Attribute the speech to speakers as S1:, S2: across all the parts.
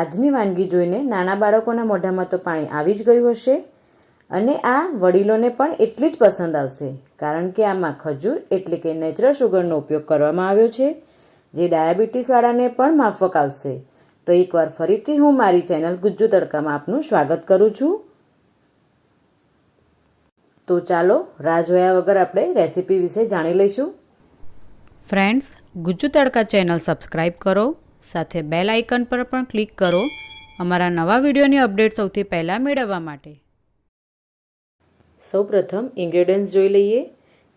S1: આજની વાનગી જોઈને નાના બાળકોના મોઢામાં તો પાણી આવી જ ગયું હશે. અને આ વડીલોને પણ એટલી જ પસંદ આવશે, કારણ કે આમાં ખજૂર એટલે કે નેચરલ શુગરનો ઉપયોગ કરવામાં આવ્યો છે, જે ડાયાબિટીસવાળાને પણ માફક આવશે. તો એકવાર ફરીથી હું મારી ચેનલ ગુજ્જુ તડકામાં આપનું સ્વાગત કરું છું. તો ચાલો, રાહ જોયા વગર આપણે રેસીપી વિશે જાણી લઈશું.
S2: ફ્રેન્ડ્સ, ગુજ્જુ તડકા ચેનલ સબસ્ક્રાઈબ કરો સાથે બેલ આઇકન પર પણ ક્લિક કરો. અમારા નવા વિડીયોની અપડેટ સૌથી પહેલાં મેળવવા માટે.
S1: સૌપ્રથમ ઇન્ગ્રેડિયન્ટ્સ જોઈ લઈએ.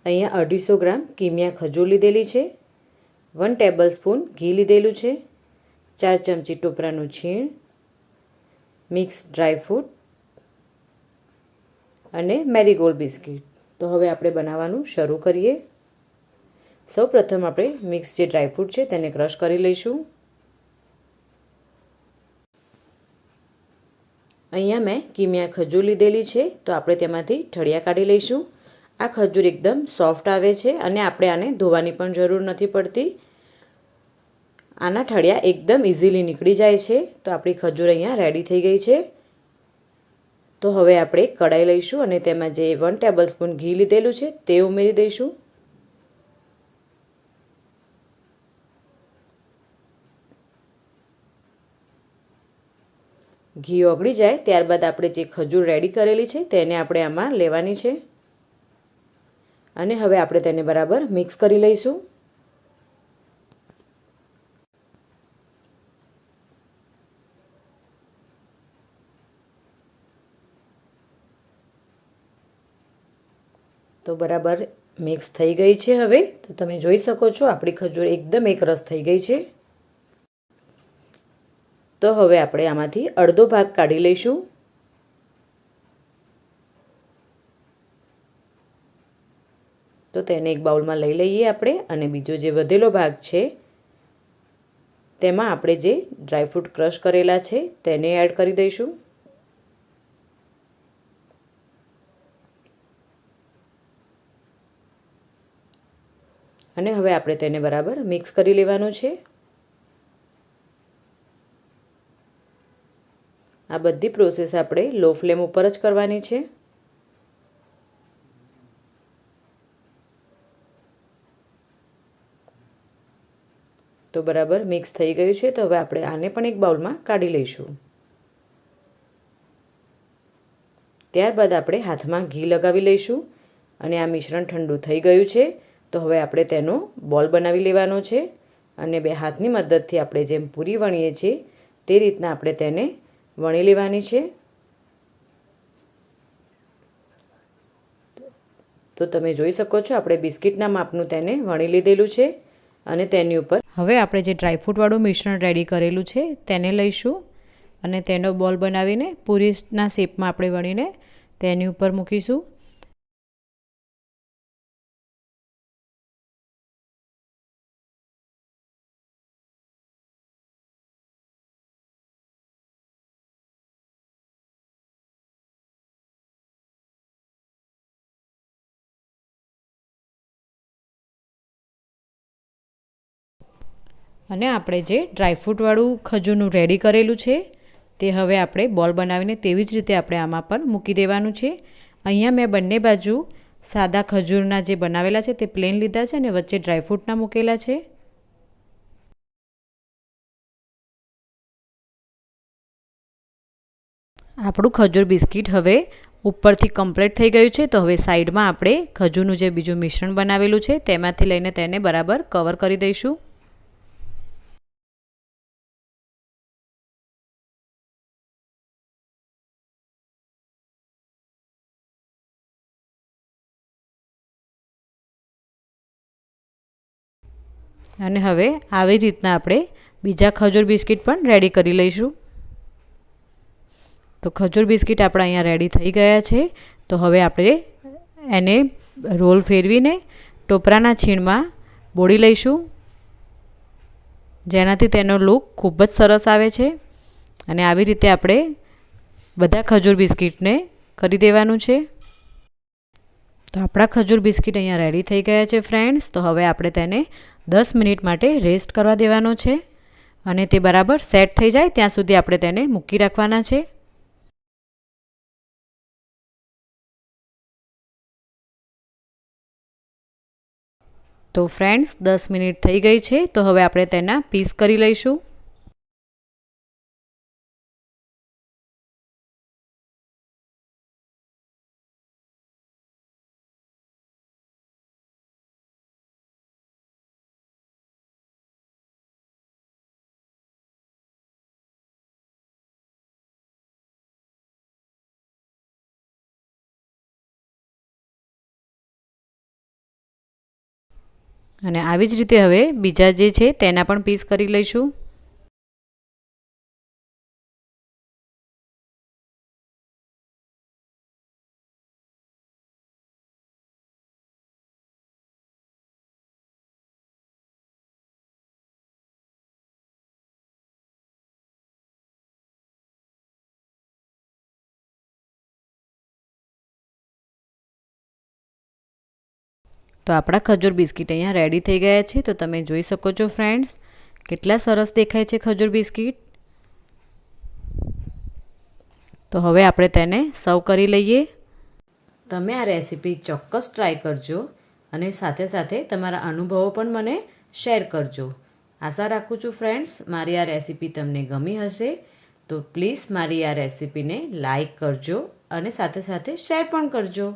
S1: અહીંયા અઢીસો ગ્રામ કિમિયા ખજૂર લીધેલી છે. વન ટેબલ સ્પૂન ઘી લીધેલું છે. ચાર ચમચી ટોપરાનું છીણ. મિક્સ ડ્રાયફ્રૂટ અને મેરીગોલ્ડ બિસ્કિટ તો હવે આપણે બનાવવાનું શરૂ કરીએ. સૌ પ્રથમ આપણે મિક્સ જે ડ્રાયફ્રૂટ છે તેને ક્રશ કરી લઈશું. અહીંયા મેં કિમિયા ખજૂર લીધેલી છે, તો આપણે તેમાંથી ઠળિયા કાઢી લઈશું. આ ખજૂર એકદમ સોફ્ટ આવે છે અને આપણે આને ધોવાની પણ જરૂર નથી પડતી. આના ઠળિયા એકદમ ઇઝીલી નીકળી જાય છે, તો આપણી ખજૂર અહીંયા રેડી થઈ ગઈ છે. તો હવે આપણે કઢાઈ લઈશું અને તેમાં જે વન ટેબલ સ્પૂન ઘી લીધેલું છે, તે ઉમેરી દઈશું. ઘી ઓગળી જાય, ત્યારબાદ આપણે જે ખજૂર રેડી કરેલી છે તેને આપણે આમાં લેવાની છે. અને હવે આપણે તેને બરાબર મિક્સ કરી લઈશું. તો બરાબર મિક્સ થઈ ગઈ છે હવે. તો તમે જોઈ શકો છો આપણી ખજૂર એકદમ એકરસ થઈ ગઈ છે. તો હવે આપણે આમાંથી અડધો ભાગ કાઢી લઈશું. તો તેને એક બાઉલમાં લઈ લઈએ આપણે અને બીજો જે વધેલો ભાગ છે, તેમાં આપણે જે ડ્રાયફ્રૂટ ક્રશ કરેલા છે તેને એડ કરી દઈશું. અને હવે આપણે તેને બરાબર મિક્સ કરી લેવાનું છે. આ બધી પ્રોસેસ આપણે લો ફ્લેમ ઉપર જ કરવાની છે. તો બરાબર મિક્સ થઈ ગયું છે, તો હવે આપણે આને પણ એક બાઉલમાં કાઢી લઈશું. ત્યારબાદ આપણે હાથમાં ઘી લગાવી લઈશું અને આ મિશ્રણ ઠંડુ થઈ ગયું છે, તો હવે આપણે તેનો બોલ બનાવી લેવાનો છે અને બે હાથની મદદથી આપણે જેમ પૂરી વણીએ છીએ તે રીતના આપણે તેને વણી લેવાની છે? તો તમે જોઈ શકો છો, આપણે બિસ્કિટના માપનું તેને વણી લીધેલું છે અને તેની ઉપર
S2: હવે આપણે જે ડ્રાયફ્રૂટવાળું મિશ્રણ રેડી કરેલું છે, તેને લઈશું અને તેનો બોલ બનાવીને પૂરીના શેપમાં આપણે વણીને તેની ઉપર મૂકીશું. અને આપણે જે ડ્રાયફ્રૂટવાળું ખજૂરનું રેડી કરેલું છે, તે હવે આપણે બોલ બનાવીને તેવી જ રીતે આપણે આમાં પણ મૂકી દેવાનું છે. અહીંયા મેં બંને બાજુ સાદા ખજૂરના જે બનાવેલા છે તે પ્લેન લીધા છે અને વચ્ચે ડ્રાયફ્રૂટના મૂકેલા છે. આપણું ખજૂર બિસ્કિટ હવે ઉપરથી કમ્પ્લીટ થઈ ગયું છે, તો હવે સાઈડમાં આપણે ખજૂરનું જે બીજું મિશ્રણ બનાવેલું છે, તેમાંથી લઈને તેને બરાબર કવર કરી દઈશું. અને હવે આવી રીતના આપણે બીજા ખજૂર બિસ્કિટ પણ રેડી કરી લઈશું. તો ખજૂર બિસ્કિટ આપણા અહીંયા રેડી થઈ ગયા છે. તો હવે આપણે એને રોલ ફેરવીને ટોપરાના છીણમાં બોળી લઈશું. જેનાથી તેનો લુક ખૂબ જ સરસ આવે છે. અને આવી રીતે આપણે બધા ખજૂર બિસ્કિટને કરી દેવાનું છે. તો આપણા ખજૂર બિસ્કિટ અહીંયા રેડી થઈ ગયા છે ફ્રેન્ડ્સ તો હવે આપણે તેને દસ મિનિટ માટે રેસ્ટ કરવા દેવાનો છે. અને તે બરાબર સેટ થઈ જાય, ત્યાં સુધી આપણે તેને મૂકી રાખવાના છે. તો ફ્રેન્ડ્સ દસ મિનિટ થઈ ગઈ છે, તો હવે આપણે તેના પીસ કરી લઈશું. અને આવી જ રીતે હવે બીજા જે છે તેના પણ પીસ કરી લઈશું. તો આપણા ખજૂર બિસ્કિટ અહીંયા રેડી થઈ ગયા છે. તો તમે જોઈ શકો છો ફ્રેન્ડ્સ કેટલા સરસ દેખાય છે ખજૂર બિસ્કિટ. તો હવે આપણે તેને સર્વ કરી લઈએ.
S1: તમે આ રેસીપી ચોક્કસ ટ્રાય કરજો અને સાથે સાથે તમારા અનુભવો પણ મને શેર કરજો. આશા રાખું છું ફ્રેન્ડ્સ મારી આ રેસીપી તમને ગમી હશે. તો પ્લીઝ મારી આ રેસીપીને લાઈક કરજો અને સાથે સાથે શેર પણ કરજો.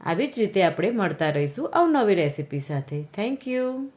S1: આવી જ રીતે આપણે મળતા રહીશું અવનવી રેસીપી સાથે. Thank you